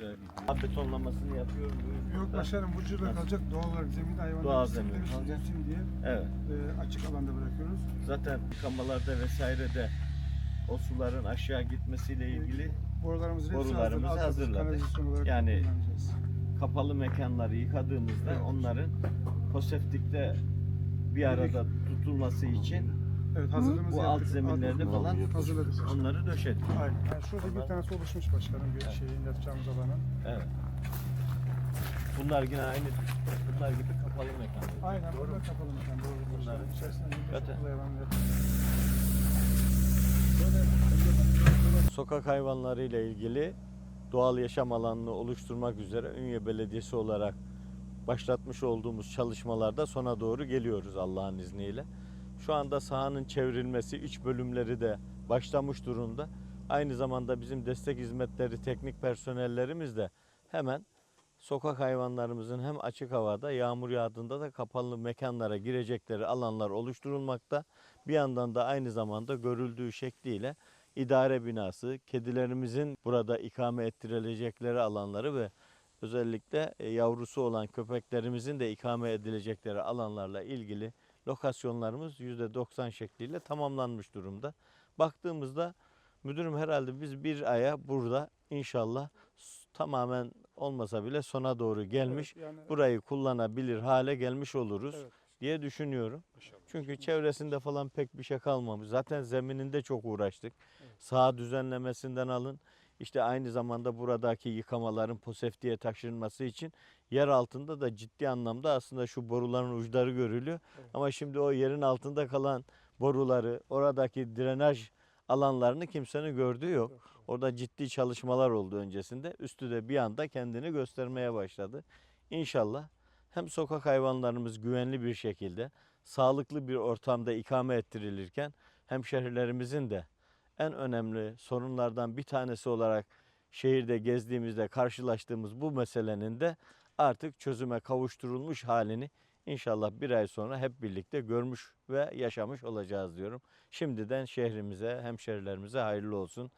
Güzel. Ha, Betonlamasını yapıyorum. bu Yok başkanım bu Nasıl? kalacak doğal olarak zemin hayvanlar Doğal zemin kalacak. diye Evet. e, açık alanda bırakıyoruz. Zaten yıkamalarda vesairede o suların aşağı gitmesiyle ilgili Borularımızın hepsi Borularımızı hazır. Altyapısı, hazırladık. kanalizasyon olarak Yani- kullanacağız. kapalı mekanları yıkadığımızda Evet. onların poseftikte bir arada tutulması için Evet hazırlığımızı bu alt yaptık. zeminlerini Alt- falan hazırladık. onları döşedik. Aynen. Yani şurada bir tanesi oluşmuş başkanım bir Evet. şeyin yapacağımız alanın. Evet. Bunlar yine aynı bunlar gibi kapalı mekanlar. Aynen Doğru burada kapalı mekan doğru. Bunların- İçerisinde Zaten- hayvanlar Sokak hayvanları ile ilgili doğal yaşam alanını oluşturmak üzere Ünye Belediyesi olarak başlatmış olduğumuz çalışmalarda sona doğru geliyoruz Allah'ın izniyle. Şu anda sahanın çevrilmesi, iç bölümleri de başlamış durumda. Aynı zamanda bizim destek hizmetleri teknik personellerimiz de hemen sokak hayvanlarımızın hem açık havada yağmur yağdığında da kapalı mekanlara girecekleri alanlar oluşturulmakta. Bir yandan da aynı zamanda görüldüğü şekliyle idare binası, kedilerimizin burada ikame ettirilecekleri alanları ve özellikle e, yavrusu olan köpeklerimizin de ikame edilecekleri alanlarla ilgili lokasyonlarımız %90 şekliyle tamamlanmış durumda. Baktığımızda müdürüm herhalde biz bir aya burada inşallah tamamen olmasa bile sona doğru gelmiş Evet, yani- burayı kullanabilir hale gelmiş oluruz Evet. diye düşünüyorum. İnşallah. Çünkü çevresinde falan pek bir şey kalmamış. Zaten zemininde çok uğraştık. Sağ düzenlemesinden alın. İşte aynı zamanda buradaki yıkamaların poseftiye taşınması için yer altında da ciddi anlamda aslında şu boruların uçları görülüyor. Evet. Ama şimdi o yerin altında kalan boruları, oradaki drenaj alanlarını kimsenin gördüğü yok. Orada ciddi çalışmalar oldu öncesinde. Üstü de bir anda kendini göstermeye başladı. İnşallah hem sokak hayvanlarımız güvenli bir şekilde sağlıklı bir ortamda ikame ettirilirken hemşehrilerimizin de en önemli sorunlardan bir tanesi olarak şehirde gezdiğimizde karşılaştığımız bu meselenin de artık çözüme kavuşturulmuş halini inşallah bir ay sonra hep birlikte görmüş ve yaşamış olacağız diyorum. Şimdiden şehrimize, hemşehrilerimize hayırlı olsun.